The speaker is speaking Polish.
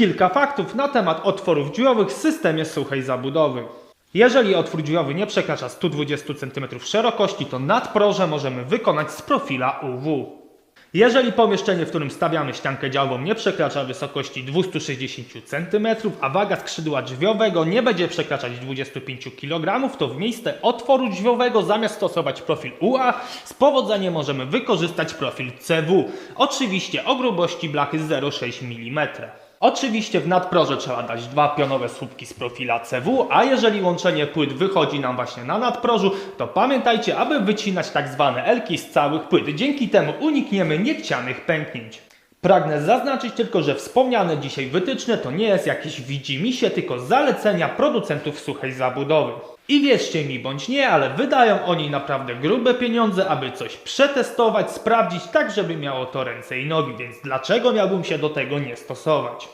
Kilka faktów na temat otworów drzwiowych w systemie suchej zabudowy. Jeżeli otwór drzwiowy nie przekracza 120 cm szerokości, to nadproże możemy wykonać z profila UW. Jeżeli pomieszczenie, w którym stawiamy ściankę działową nie przekracza wysokości 260 cm, a waga skrzydła drzwiowego nie będzie przekraczać 25 kg, to w miejsce otworu drzwiowego zamiast stosować profil UA z powodzeniem możemy wykorzystać profil CW. Oczywiście o grubości blachy 0,6 mm. Oczywiście w nadproże trzeba dać dwa pionowe słupki z profila CW, a jeżeli łączenie płyt wychodzi nam właśnie na nadprożu, to pamiętajcie, aby wycinać tak zwane elki z całych płyt. Dzięki temu unikniemy niechcianych pęknięć. Pragnę zaznaczyć tylko, że wspomniane dzisiaj wytyczne to nie jest jakieś widzimisię, tylko zalecenia producentów suchej zabudowy. I wierzcie mi bądź nie, ale wydają oni naprawdę grube pieniądze, aby coś przetestować, sprawdzić, tak żeby miało to ręce i nogi, więc dlaczego miałbym się do tego nie stosować?